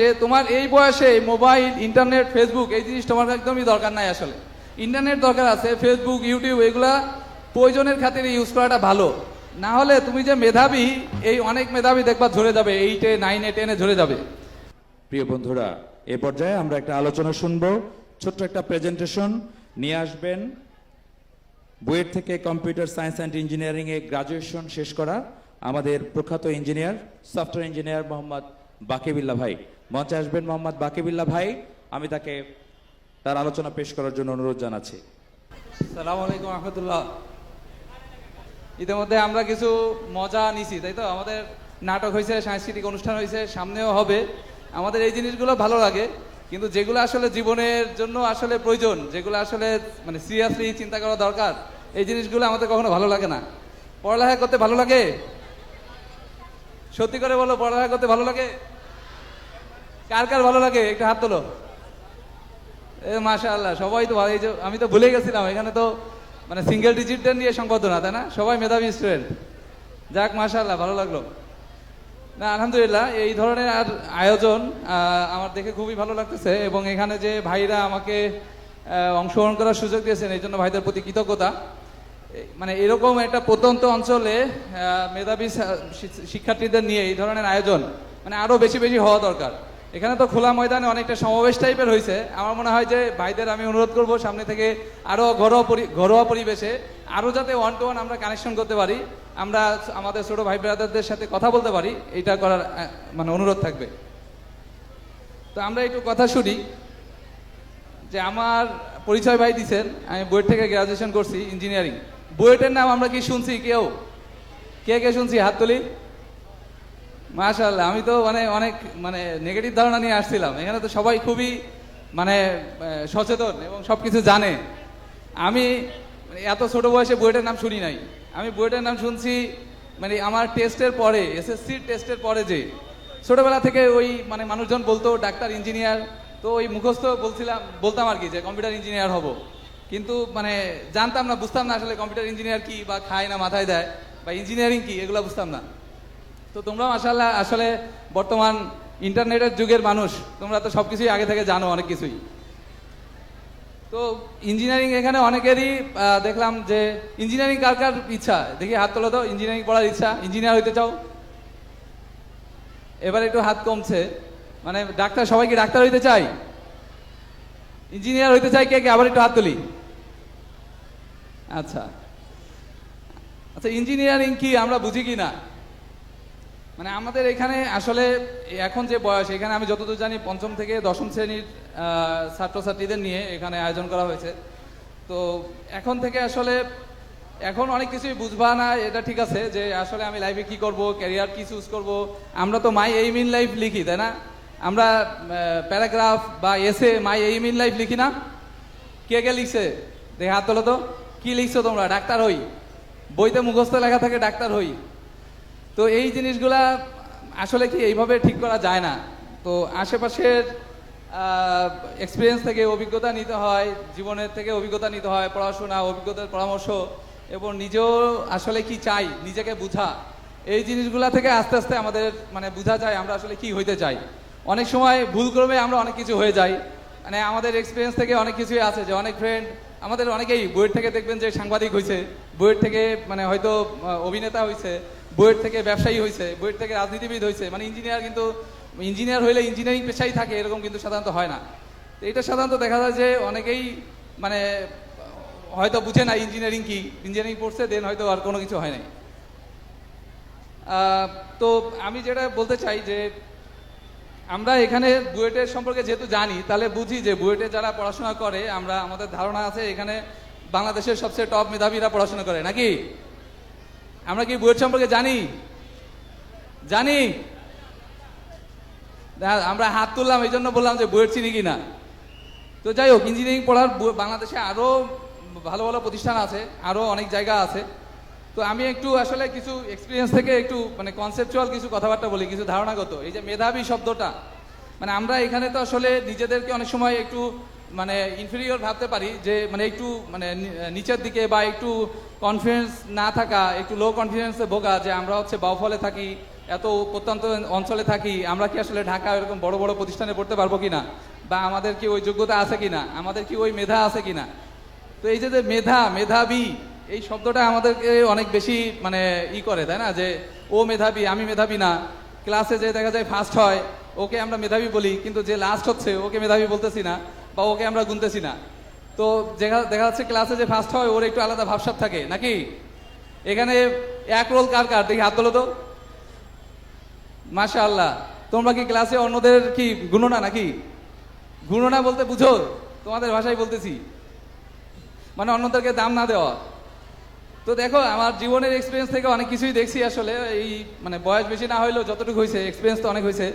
যে তোমার এই বয়সে মোবাইল, ইন্টারনেট, ফেসবুক, এই জিনিস তোমার একদমই দরকার নাই আসলে। ইন্টারনেট দরকার আছে, ফেসবুক, ইউটিউব, এগুলা প্রয়োজনের খাতিরে ইউজ করাটা ভালো। না হলে তুমি যে মেধাবী, এই অনেক মেধাবী দেখবা ঝরে যাবে এইটে নাইনে টেনে ঝরে যাবে। প্রিয় বন্ধুরা, এ পর্যায়ে আমরা একটা আলোচনা শুনব, ছোট্ট একটা প্রেজেন্টেশন নিয়ে আসবেন। বুয়েট থেকে কম্পিউটার সায়েন্স অ্যান্ড ইঞ্জিনিয়ারিং এ গ্রাজুয়েশন শেষ করা আমাদের প্রখ্যাত engineer software engineer Mohammad Bakibillah ভাই। মঞ্চে আসবেন মোহাম্মদ বাকিবিল্লা ভাই। আমি তাকে তার আলোচনা পেশ করার জন্য অনুরোধ জানাচ্ছি। সালাম আলাইকুম রহমতুল্লাহ। ইতিমধ্যে আমরা কিছু মজা নিছি, তাই তো? আমাদের নাটক হয়েছে, সাংস্কৃতিক অনুষ্ঠান হয়েছে, সামনেও হবে। আমাদের এই জিনিসগুলো ভালো লাগে, কিন্তু যেগুলো আসলে জীবনের জন্য আসলে প্রয়োজন, যেগুলো আসলে মানে সিরিয়াসলি চিন্তা করা দরকার, এই জিনিসগুলো আমাদের কখনো ভালো লাগে না। পড়ালেখা করতে ভালো লাগে? সত্যি করে বলো, পড়ালেখা করতে ভালো লাগে? কার কার ভালো লাগে? একটু হাত তোলো। এ মাশা আল্লাহ সবাই তো ভালো। আমি তো ভুলে গেছিলাম, এখানে তো মানে সিঙ্গেল ডিজিটদের নিয়ে সংবর্ধনা, তাই না? সবাই মেধাবী স্টুডেন্ট যাক মাশা আল্লাহ ভালো লাগল। না, আলহামদুলিল্লাহ, এই ধরনের আর আয়োজন আমার দেখে খুবই ভালো লাগতেছে এবং এখানে যে ভাইরা আমাকে অংশগ্রহণ করার সুযোগ দিয়েছেন, এই জন্য ভাইদের প্রতি কৃতজ্ঞতা। মানে এরকম একটা প্রত্যন্ত অঞ্চলে মেধাবী শিক্ষার্থীদের নিয়ে এই ধরনের আয়োজন মানে আরও বেশি বেশি হওয়া দরকার। এখানে তো খোলা ময়দানে অনেকটা সমাবেশ টাইপের হয়েছে আমার মনে হয় যে ভাইদের আমি অনুরোধ করব সামনে থেকে আরও ঘরোয়া ঘরোয়া পরিবেশে আরও যাতে ওয়ান টু ওয়ান আমরা কানেকশন করতে পারি, আমরা আমাদের ছোট ভাই ব্রাদারদের সাথে কথা বলতে পারি এটা করার মানে অনুরোধ থাকবে। তো আমরা একটু কথা শুনি, যে আমার পরিচয় ভাই দিচ্ছেন আমি বুয়েট থেকে গ্রাজুয়েশন করছি ইঞ্জিনিয়ারিং বুয়েটের নাম আমরা কি শুনছি, কেউ? কে কে শুনছি? হাত তুলি। মাশাল্লাহ আমি তো মানে অনেক মানে নেগেটিভ ধারণা নিয়ে আসছিলাম। এখানে তো সবাই খুবই মানে সচেতন এবং সবকিছু জানে। আমি মানে এত ছোট বয়সে বইটার নাম শুনি নাই। আমি বইটার নাম শুনছি মানে আমার টেস্টের পরে এসএসসি টেস্টের পরে যে। ছোটবেলা থেকে ওই মানে মানুষজন বলতো, ডাক্তার, ইঞ্জিনিয়ার। তো ওই মুখস্থ বলছিলাম, বলতাম আর কি যে কম্পিউটার ইঞ্জিনিয়ার হব। কিন্তু মানে জানতাম না, বুঝতাম না আসলে কম্পিউটার ইঞ্জিনিয়ার কি বা খায় না, মাথায় দেয় বা ইঞ্জিনিয়ারিং কি, এগুলো বুঝতাম না। তো তোমরা মাসাল্লাহ আসলে বর্তমান ইন্টারনেটের যুগের মানুষ, তোমরা তো সবকিছুই আগে থেকে জানো অনেক কিছুই। তো ইঞ্জিনিয়ারিং এখানে অনেকেরই দেখলাম যে ইঞ্জিনিয়ারিং কার কার ইচ্ছা? দেখি হাত তোলো তো, ইঞ্জিনিয়ারিং পড়ার ইচ্ছা? ইঞ্জিনিয়ার হইতে চাও? এবার একটু হাত কমছে। মানে ডাক্তার সবাই কি ডাক্তার হইতে চাই? ইঞ্জিনিয়ার হইতে চাই কে কে? আবার একটু হাত তুলি। আচ্ছা। আচ্ছা ইঞ্জিনিয়ারিং কি আমরা বুঝি কি না? মানে আমাদের এখানে আসলে এখন যে বয়স, এখানে আমি যতদূর জানি পঞ্চম থেকে দশম শ্রেণির ছাত্রছাত্রীদের নিয়ে এখানে আয়োজন করা হয়েছে। তো এখন থেকে আসলে, এখন অনেক কিছুই বুঝবা না, এটা ঠিক আছে যে আসলে আমি লাইফে কি করব ক্যারিয়ার কি চুজ করব। আমরা তো মাই এইম ইন লাইফ লিখি, তাই না? আমরা প্যারাগ্রাফ বা এসে মাই এইম ইন লাইফ লিখি না। কে কে লিখছে? দেখে হাত তোলো তো। কি লিখছো তোমরা? ডাক্তার হই। বইতে মুখস্থ লেখা থাকে, ডাক্তার হই। তো এই জিনিসগুলা আসলে কি এইভাবে ঠিক করা যায় না? তো আশেপাশের এক্সপিরিয়েন্স থেকে অভিজ্ঞতা নিতে হয়, জীবনের থেকে অভিজ্ঞতা নিতে হয়, পড়াশোনা, অভিজ্ঞতার পরামর্শ, এবং নিজেও আসলে কি চাই, নিজেকে বুঝা, এই জিনিসগুলা থেকে আস্তে আস্তে আমাদের মানে বোঝা যায় আমরা আসলে কি হইতে চাই। অনেক সময় ভুলক্রমে আমরা অনেক কিছু হয়ে যাই। মানে আমাদের এক্সপিরিয়েন্স থেকে অনেক কিছুই আছে যে অনেক ফ্রেন্ড আমাদের অনেকেই বইয়ের থেকে দেখবেন যে সাংবাদিক হয়েছে বইয়ের থেকে মানে হয়তো অভিনেতা হয়েছে বইয়ের থেকে ব্যবসায়ী হয়েছে, বইয়ের থেকে রাজনীতিবিদ হয়েছে মানে ইঞ্জিনিয়ার কিন্তু ইঞ্জিনিয়ার হইলে ইঞ্জিনিয়ারিং পেশাই থাকে, এরকম কিন্তু সাধারণত হয় না। এটা সাধারণত দেখা যায় যে অনেকেই মানে হয়তো বুঝে না ইঞ্জিনিয়ারিং কি ইঞ্জিনিয়ারিং পড়ছে দেন হয়তো আর কোনো কিছু হয় নাই। তো আমি যেটা বলতে চাই যে, আমরা এখানে বুয়েটের সম্পর্কে যেহেতু জানি, তাহলে বুঝি যে বুয়েটে যারা পড়াশোনা করে, আমরা, আমাদের ধারণা আছে এখানে বাংলাদেশের সবচেয়ে টপ মেধাবীরা পড়াশোনা করে, নাকি? আমরা কি বুয়েট সম্পর্কে জানি? জানি। আমরা হাত তুললাম এই জন্য বললাম যে বুয়েট চিনি কিনা। তো যাই হোক ইঞ্জিনিয়ারিং পড়ার বাংলাদেশে আরও ভালো ভালো প্রতিষ্ঠান আছে, আরও অনেক জায়গা আছে। তো আমি একটু আসলে কিছু এক্সপিরিয়েন্স থেকে একটু মানে কনসেপচুয়াল কিছু কথাবার্তা বলি, কিছু ধারণাগত। এই যে মেধাবী শব্দটা মানে আমরা এখানে তো আসলে নিজেদেরকে অনেক সময় একটু মানে ইনফিরিয়র ভাবতে পারি যে মানে একটু মানে নিচের দিকে বা একটু কনফিডেন্স না থাকা, একটু লো কনফিডেন্সে ভোগা যে আমরা হচ্ছে বাউফলে থাকি, এত প্রত্যন্ত অঞ্চলে থাকি, আমরা কি আসলে ঢাকা এরকম বড় বড় প্রতিষ্ঠানে পড়তে পারব কিনা? বা আমাদের কি ওই যোগ্যতা আছে কিনা? আমাদের কি ওই মেধা আছে কিনা? তো এই যে যে মেধা, মেধাবী, এই শব্দটা আমাদেরকে অনেক বেশি মানে ই করে, তাই না? যে, ও মেধাবী, আমি মেধাবী না। ক্লাসে যে দেখা যায় ফার্স্ট হয়, ওকে আমরা মেধাবী বলি, কিন্তু যে লাস্ট হচ্ছে, ওকে মেধাবী বলতেছি না। বা ওকে আমরা গুনতেছি না। তো দেখা দেখা যাচ্ছে ক্লাসে যে ফার্স্ট হয়, ওর একটু আলাদা ভাবসাব থাকে, নাকি? এখানে এক রোল কার কার? দেখি হাত তোলো তো। মাশা আল্লাহ তোমরা কি ক্লাসে অন্যদের কি গুণনা নাকি? গুণনা বলতে বুঝো? তোমাদের ভাষায় বলতেছি। মানে অন্যদেরকে দাম না দেওয়া। তো দেখো, আমার জীবনের এক্সপিরিয়েন্স থেকে অনেক কিছুই দেখছি আসলে। এই মানে বয়স বেশি না হইলেও যতটুকু হয়েছে এক্সপিরিয়েন্স তো অনেক হয়েছে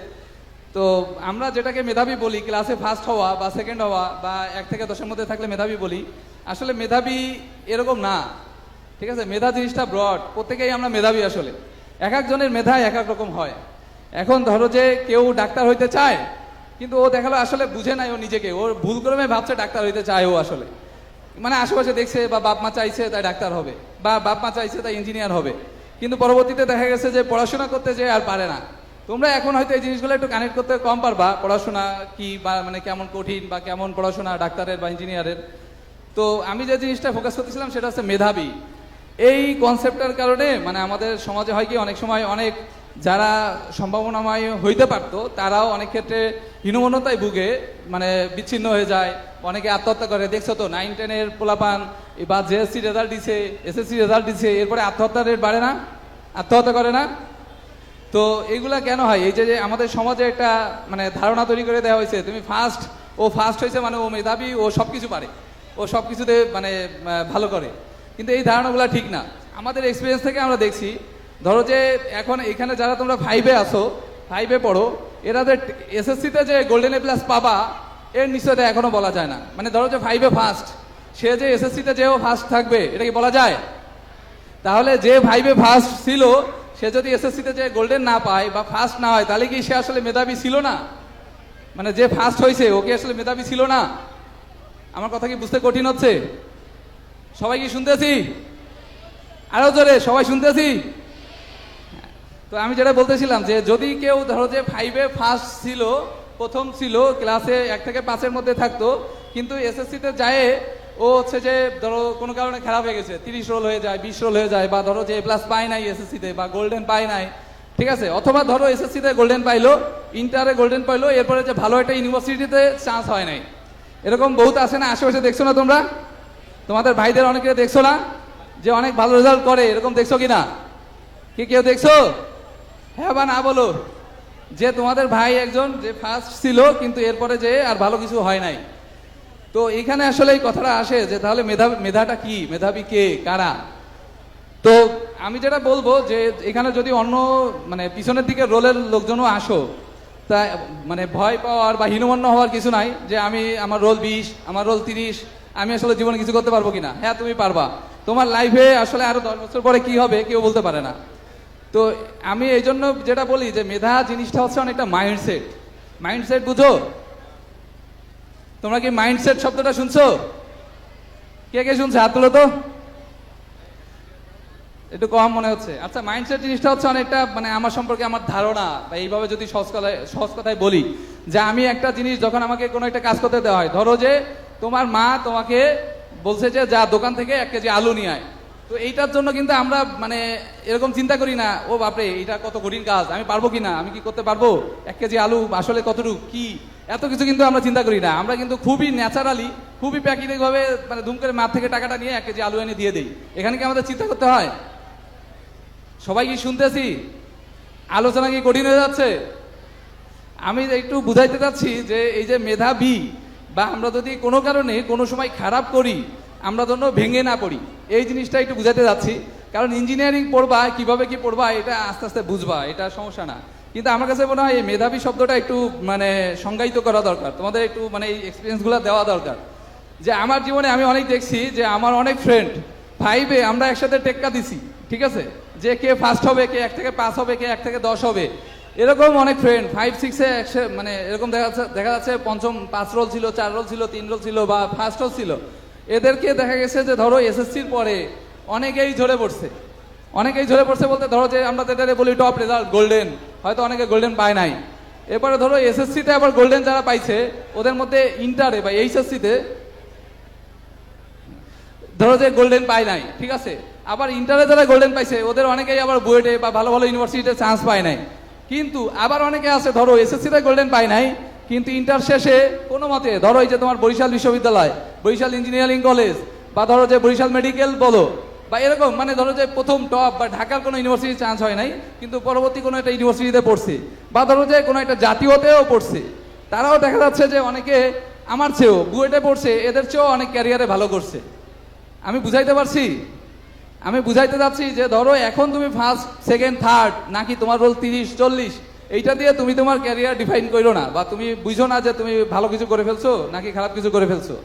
তো আমরা যেটাকে মেধাবী বলি ক্লাসে ফার্স্ট হওয়া বা সেকেন্ড হওয়া বা এক থেকে দশের মধ্যে থাকলে মেধাবী বলি, আসলে মেধাবী এরকম না, ঠিক আছে? মেধা জিনিসটা ব্রড প্রত্যেকেই আমরা মেধাবী আসলে। এক একজনের মেধা এক এক রকম হয়। এখন ধরো যে কেউ ডাক্তার হইতে চায়, কিন্তু ও দেখাল আসলে বুঝে নাই ও নিজেকে। ওর ভুল ক্রমে ভাবছে ডাক্তার হইতে চায় ও আসলে। মানে আশেপাশে দেখছে বা বাপ মা চাইছে তাই ডাক্তার হবে, বা বাপ মা চাইছে তাই ইঞ্জিনিয়ার হবে। কিন্তু পরবর্তীতে দেখা গেছে যে পড়াশোনা করতে যে আর পারে না। তোমরা এখন হয়তো এই জিনিসগুলো একটু কানেক্ট করতে কম পারবা, পড়াশোনা কি বা মানে কেমন কঠিন বা কেমন পড়াশোনা ডাক্তারের বা ইঞ্জিনিয়ারের তো আমি যে জিনিসটা ফোকাস করতেছিলাম সেটা হচ্ছে মেধাবী। এই কনসেপ্টের কারণে মানে আমাদের সমাজে হয় কি, অনেক সময় অনেক যারা সম্ভাবনাময় হইতে পারতো, তারাও অনেক ক্ষেত্রে হীনমন্যতায় ভুগে মানে বিচ্ছিন্ন হয়ে যায়, অনেকে আত্মহত্যা করে। দেখছ তো নাইন টেনের পোলাপান, বা জেএসসি রেজাল্ট দিছে এসএসসি রেজাল্ট দিছে, এরপরে আত্মহত্যার রেট বাড়ে না? আত্মহত্যা করে না? তো এগুলা কেন হয়? এই যে আমাদের সমাজে একটা মানে ধারণা তৈরি করে দেওয়া হয়েছে, তুমি ফার্স্ট ও ফার্স্ট হয়েছে মানে ও মেধাবী, ও সব কিছু পারে। ও সব কিছুতে মানে ভালো করে। কিন্তু এই ধারণাগুলো ঠিক না। আমাদের এক্সপিরিয়েন্স থেকে আমরা দেখছি, ধরো যে এখন এখানে যারা তোমরা ফাইভে আসো ফাইভে পড়ো, এরা যে এসএসসিতে যে গোল্ডেন এ প্লাস পাবা, এর নিশ্চয়তা এখনও বলা যায় না। মানে ধরো যে ফাইভে ফার্স্ট সে যে এসএসসিতে যেও ফার্স্ট থাকবে, এটা কি বলা যায়? তাহলে যে ফাইভে ফার্স্ট ছিল সে যদি এসএসসিতে যে গোল্ডেন না পায় বা ফার্স্ট না হয়, তাহলে কি সে আসলে মেধাবী ছিল না? মানে যে ফার্স্ট হয়েছে ওকে আসলে মেধাবী ছিল না? আমার কথা কি বুঝতে কঠিন হচ্ছে? সবাই কি শুনতেছি? আরও জোরে, সবাই শুনতেছি? তো আমি যেটা বলতেছিলাম যে, যদি কেউ ধরো যে ফাইভে ফার্স্ট ছিল, প্রথম ছিল ক্লাসে এক থেকে পাঁচের মধ্যে থাকতো, কিন্তু এসএসসিতে যায় ও হচ্ছে যে, ধরো, কোনো কারণে খারাপ হয়ে গেছে, তিরিশ রোল হয়ে যায়, বিশ রোল হয়ে যায়, বা ধরো যে এ প্লাস পায় নাই এসএসসিতে বা গোল্ডেন পায় নাই, ঠিক আছে? অথবা ধরো এসএসসিতে গোল্ডেন পাইলো ইন্টারে গোল্ডেন পাইলো, এরপরে যে ভালো একটা ইউনিভার্সিটিতে চান্স হয় নাই। এরকম বহুত আছে না? আশেপাশে দেখছ না তোমরা? তোমাদের ভাইদের অনেকে দেখছ না? যে অনেক ভালো রেজাল্ট করে, এরকম দেখছ কি না কি কেউ দেখছ? হ্যাঁ বা না বলো। যে তোমাদের ভাই একজন যে ফার্স্ট ছিল, কিন্তু এরপরে যে আর ভালো কিছু হয় নাই। তো এখানে আসলে এই কথাটা আসে যে তাহলে মেধা, মেধাটা কি? মেধাবী কে? কারা? তো আমি যেটা বলব যে এখানে যদি অন্য মানে পিছনের দিকে রোলের লোকজনও আসো, তা মানে ভয় পাওয়ার বা হীনমন্য হওয়ার কিছু নাই যে আমি আমার রোল বিশ, আমার রোল তিরিশ, আমি আসলে জীবনে কিছু করতে পারব কিনা? হ্যাঁ তুমি পারবা। তোমার লাইফে আসলে আরও দশ বছর পরে কি হবে কেউ বলতে পারে না। তো আমি এই জন্য যেটা বলি যে মেধা জিনিসটা হচ্ছে অনেকটা মাইন্ডসেট মাইন্ডসেট বুঝো? তোমরা কি মাইন্ডসেট শব্দটা শুনছো? কে কে শুনছে? হাত তুলো তো। একটু কম মনে হচ্ছে। আচ্ছা মাইন্ডসেট জিনিসটা হচ্ছে অনেকটা মানে আমার সম্পর্কে আমার ধারণা, বা এইভাবে যদি সহজ কথায় সহজ কথায় বলি, যে আমি একটা জিনিস যখন আমাকে কোনো একটা কাজ করতে দেওয়া হয়, ধরো যে তোমার মা তোমাকে বলছে যে, যা, দোকান থেকে এক কেজি আলু নিয়ে আয়। তো এইটার জন্য কিন্তু আমরা মানে এরকম চিন্তা করি না, ও বাপরে, এটা কত কঠিন কাজ, আমি পারব কি না? আমি কি করতে পারব? এক কেজি আলু আসলে কতটুকু? কি? এত কিছু কিন্তু আমরা চিন্তা করি না। আমরা কিন্তু খুবই ন্যাচারালি, খুবই প্রাকৃতিক ভাবে মানে ধুম করে মাঠ থেকে টাকাটা নিয়ে এক কেজি আলু এনে দিয়ে দেই। এখানে কি আমাদের চিন্তা করতে হয়? সবাই কি শুনতেছি? আলোচনা কি কঠিন হয়ে যাচ্ছে? আমি একটু বুঝাইতে চাচ্ছি যে এই যে মেধাবী বা আমরা যদি কোনো কারণে কোনো সময় খারাপ করি, আমরা যেন ভেঙে না পড়ি, এই জিনিসটা একটু বুঝাইতে যাচ্ছি কারণ ইঞ্জিনিয়ারিং পড়বা, কীভাবে কি পড়বা, এটা আস্তে আস্তে বুঝবা, এটা সমস্যা না। কিন্তু আমার কাছে মনে হয় এই মেধাবী শব্দটা একটু মানে সংজ্ঞায়িত করা দরকার। তোমাদের একটু মানে এই এক্সপিরিয়েন্সগুলো দেওয়া দরকার। যে আমার জীবনে আমি অনেক দেখছি যে আমার অনেক ফ্রেন্ড ফাইভে আমরা একসাথে টেক্কা দিছি, ঠিক আছে? যে কে ফার্স্ট হবে, কে এক থেকে পাঁচ হবে, কে এক থেকে দশ হবে। এরকম অনেক ফ্রেন্ড ফাইভ সিক্সে একসে মানে এরকম দেখা যাচ্ছে দেখা যাচ্ছে পঞ্চম পাঁচ রোল ছিল, চার রোল ছিল, তিন রোল ছিল বা ফার্স্ট রোল ছিল। এদেরকে দেখা গেছে যে ধরো এসএসসির পরে অনেকেই ঝরে পড়ছে। অনেকেই ঝরে পড়ছে বলতে ধরো যে আমরা যেটা বলি টপ রেজাল্ট গোল্ডেন হয়তো অনেকে গোল্ডেন পায় নাই। এরপরে ধরো এসএসসিতে আবার গোল্ডেন যারা পাইছে, ওদের মধ্যে ইন্টারে বা এইচএসসিতে ধরো যে গোল্ডেন পায় নাই, ঠিক আছে? আবার ইন্টারে যারা গোল্ডেন পাইছে, ওদের অনেকেই আবার বুয়েটে বা ভালো ভালো ইউনিভার্সিটিতে চান্স পায় নাই। কিন্তু আবার অনেকে আছে, ধরো এসএসসিতে গোল্ডেন পায় নাই, কিন্তু ইন্টার শেষে কোনো মতে, ধরো এই যে তোমার বরিশাল বিশ্ববিদ্যালয়, বরিশাল ইঞ্জিনিয়ারিং কলেজ বা ধরো যে বরিশাল মেডিকেল বলো বা এরকম মানে ধরো যে প্রথম টপ বা ঢাকার কোনো ইউনিভার্সিটি চান্স হয় নাই, কিন্তু পরবর্তী কোনো একটা ইউনিভার্সিটিতে পড়ছে, বা ধরো যে কোনো একটা জাতীয়তেও পড়ছে, তারাও দেখা যাচ্ছে যে অনেকে আমার চেয়েও বুয়েটে পড়ছে, এদের চেয়েও অনেক ক্যারিয়ারে ভালো করছে। আমি বুঝাইতে পারছি? আমি বুঝাইতে যাচ্ছি যে ধরো এখন তুমি ফার্স্ট সেকেন্ড থার্ড নাকি তোমার রোল তিরিশ, চল্লিশ, এইটা দিয়ে তুমি তোমার ক্যারিয়ার ডিফাইন করো না, বা তুমি বুঝো না যে তুমি ভালো কিছু করে ফেলছো, নাকি খারাপ কিছু করে ফেলছো।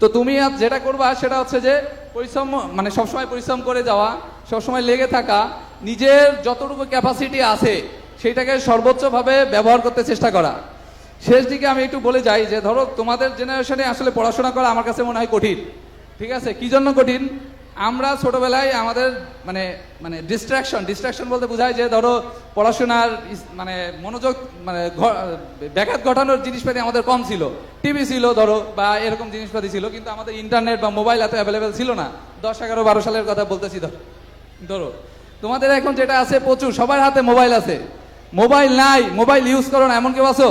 তো তুমি যেটা করবা সেটা হচ্ছে যে পরিশ্রম মানে সবসময় পরিশ্রম করে যাওয়া, সবসময় লেগে থাকা, নিজের যতটুকু ক্যাপাসিটি আছে সেইটাকে সর্বোচ্চভাবে ব্যবহার করতে চেষ্টা করা। শেষ দিকে আমি একটু বলে যাই যে ধরো তোমাদের জেনারেশনে আসলে পড়াশোনা করা আমার কাছে মনে হয় কঠিন। ঠিক আছে? কি জন্য কঠিন? আমরা ছোটবেলায় আমাদের মানে মানে ডিস্ট্রাকশন ডিস্ট্রাকশন বলতে বোঝায় যে, ধরো, পড়াশোনার মানে মনোযোগ মানে ব্যাঘাত ঘটানোর জিনিসপাতি আমাদের কম ছিল। টিভি ছিল, ধরো, বা এরকম জিনিসপাতি ছিল, কিন্তু আমাদের ইন্টারনেট বা মোবাইল এত অ্যাভেলেবেল ছিল না। দশ, এগারো, বারো সালের কথা বলতেছি, ধরো। ধরো, তোমাদের এখন যেটা আছে, প্রচুর, সবার হাতে মোবাইল আছে। মোবাইল নাই মোবাইল ইউজ করো না, এমন কেউ আছো?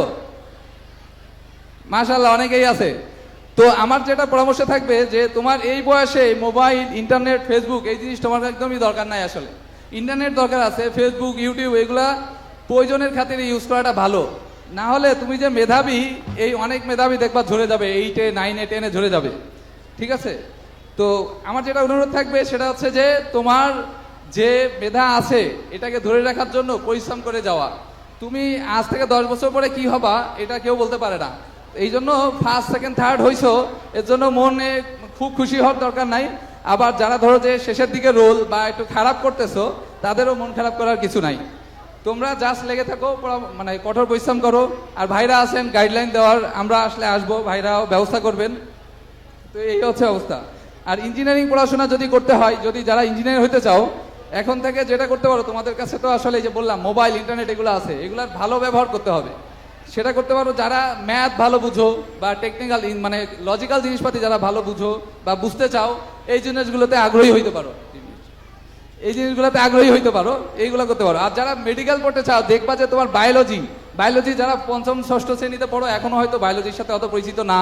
মাশাল্লাহ অনেকেই আছে। তো আমার যেটা পরামর্শ থাকবে যে তোমার এই বয়সে মোবাইল, ইন্টারনেট, ফেসবুক, এই জিনিস তোমার একদমই দরকার নাই আসলে। ইন্টারনেট দরকার আছে, ফেসবুক, ইউটিউব, এগুলা প্রয়োজনের খাতিরে ইউজ করাটা ভালো। না হলে তুমি যে মেধাবী, এই অনেক মেধাবী দেখবা ঝরে যাবে এইটে নাইনে টেনে ঝরে যাবে। ঠিক আছে? তো আমার যেটা অনুরোধ থাকবে সেটা হচ্ছে যে তোমার যে মেধা আছে, এটাকে ধরে রাখার জন্য পরিশ্রম করে যাওয়া। তুমি আজ থেকে দশ বছর পরে কি হবা, এটা কেউ বলতে পারে না। এই জন্য ফার্স্ট সেকেন্ড থার্ড হইছো এর জন্য মনে খুব খুশি হওয়ার দরকার নাই। আবার যারা ধরো যে শেষের দিকে রোল বা একটু খারাপ করতেছো, তাদেরও মন খারাপ করার কিছু নাই। তোমরা জাস্ট লেগে থাকো মানে কঠোর পরিশ্রম করো। আর ভাইরা আছেন গাইডলাইন দেওয়ার, আমরা আসলে আসব, ভাইরাও ব্যবস্থা করবেন। তো এই হচ্ছে অবস্থা। আর ইঞ্জিনিয়ারিং পড়াশোনা যদি করতে হয়, যদি যারা ইঞ্জিনিয়ার হতে চাও, এখন থেকে যেটা করতে পারো, তোমাদের কাছে তো আসলে এই যে বললাম মোবাইল ইন্টারনেট এগুলো আছে, এগুলার ভালো ব্যবহার করতে হবে। সেটা করতে পারো যারা ম্যাথ ভালো বুঝো বা টেকনিক্যাল মানে লজিক্যাল জিনিসপাতি যারা ভালো বুঝো বা বুঝতে চাও এই জিনিসগুলোতে আগ্রহী হইতে পারো। এই জিনিসগুলোতে আগ্রহী হইতে পারো এইগুলো করতে পারো। আর যারা মেডিকেল পড়তে চাও দেখবা যে তোমার বায়োলজি বায়োলজি যারা পঞ্চম ষষ্ঠ শ্রেণীতে পড়ো এখনও হয়তো বায়োলজির সাথে অত পরিচিত না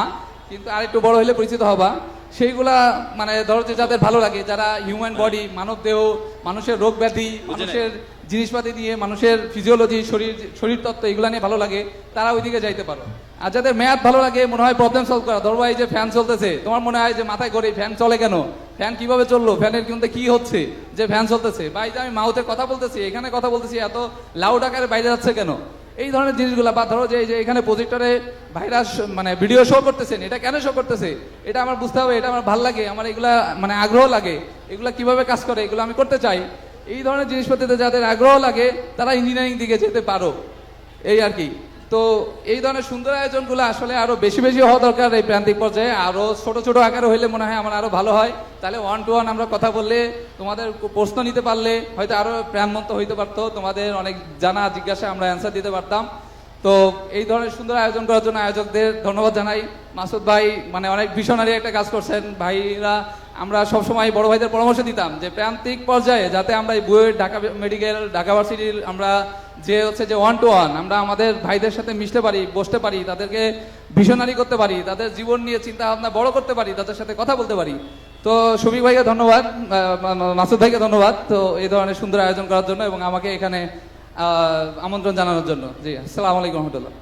কিন্তু আরেকটু বড় হলে পরিচিত হবা। সেইগুলা মানে ধরো যে যাদের ভালো লাগে যারা হিউম্যান বডি মানব দেহ মানুষের রোগ ব্যাধি মানুষের জিনিসপাতি দিয়ে মানুষের ফিজিওলজি শরীর শরীর তত্ত্ব এগুলা নিয়ে ভালো লাগে, তারা ওইদিকে যাইতে পারো। আর যাদের ম্যাথ ভালো লাগে, মনে হয় প্রবলেম সলভ করা। ধরো এই যে ফ্যান চলতেছে, তোমার মনে হয় যে মাথায় করে ফ্যান চলে কেন? ফ্যান কীভাবে চলল? ফ্যানের কিন্তু কি হচ্ছে যে ফ্যান চলতেছে? বা এই যে আমি মাউথে কথা বলতেছি, এখানে কথা বলতেছি, এত লাউড আকারে বাইরে যাচ্ছে কেন? এই ধরনের জিনিসগুলো, বা ধরো যে এই যে এখানে প্রজেক্টরে ভাইরাস মানে ভিডিও শো করতেছেন, এটা কেন শো করতেছে? এটা আমার বুঝতে হবে, এটা আমার ভালো লাগে, আমার এগুলা মানে আগ্রহ লাগে, এগুলা কীভাবে কাজ করে, এগুলো আমি করতে চাই। এই ধরনের জিনিসপত্রিতে যাদের আগ্রহ লাগে, তারা ইঞ্জিনিয়ারিং দিকে যেতে পারো। এই আর কি। তো এই ধরনের সুন্দর আয়োজনগুলো আসলে আরও বেশি বেশি হওয়া দরকার এই প্রান্তিক পর্যায়ে। আরও ছোট ছোট আকারে হইলে মনে হয় আমার আরও ভালো হয়। তাহলে ওয়ান টু ওয়ান আমরা কথা বললে, তোমাদের প্রশ্ন নিতে পারলে হয়তো আরও প্রাণমন্ত হইতে পারতো। তোমাদের অনেক জানা, জিজ্ঞাসা আমরা অ্যান্সার দিতে পারতাম। তো এই ধরনের সুন্দর আয়োজন করার জন্য আয়োজকদের ধন্যবাদ জানাই। মাসুদ ভাই মানে অনেক ভীষণারি একটা কাজ করছেন। ভাইরা আমরা সবসময় বড় ভাইদের পরামর্শ দিতাম যে প্রান্তিক পর্যায়ে যাতে আমরা এই বুয়েট, ঢাকা মেডিকেল, ঢাকা ভার্সিটির আমরা যে হচ্ছে যে ওয়ান টু ওয়ান আমরা আমাদের ভাইদের সাথে মিশতে পারি, বসতে পারি, তাদেরকে ভিশনারি করতে পারি, তাদের জীবন নিয়ে চিন্তা ভাবনা বড় করতে পারি, তাদের সাথে কথা বলতে পারি। তো শফিক ভাইকে ধন্যবাদ মাসুদ ভাইকে ধন্যবাদ, তো এই ধরনের সুন্দর আয়োজন করার জন্য এবং আমাকে এখানে আমন্ত্রণ জানানোর জন্য। জি, আসসালামু আলাইকুম রহমতুল্লাহ।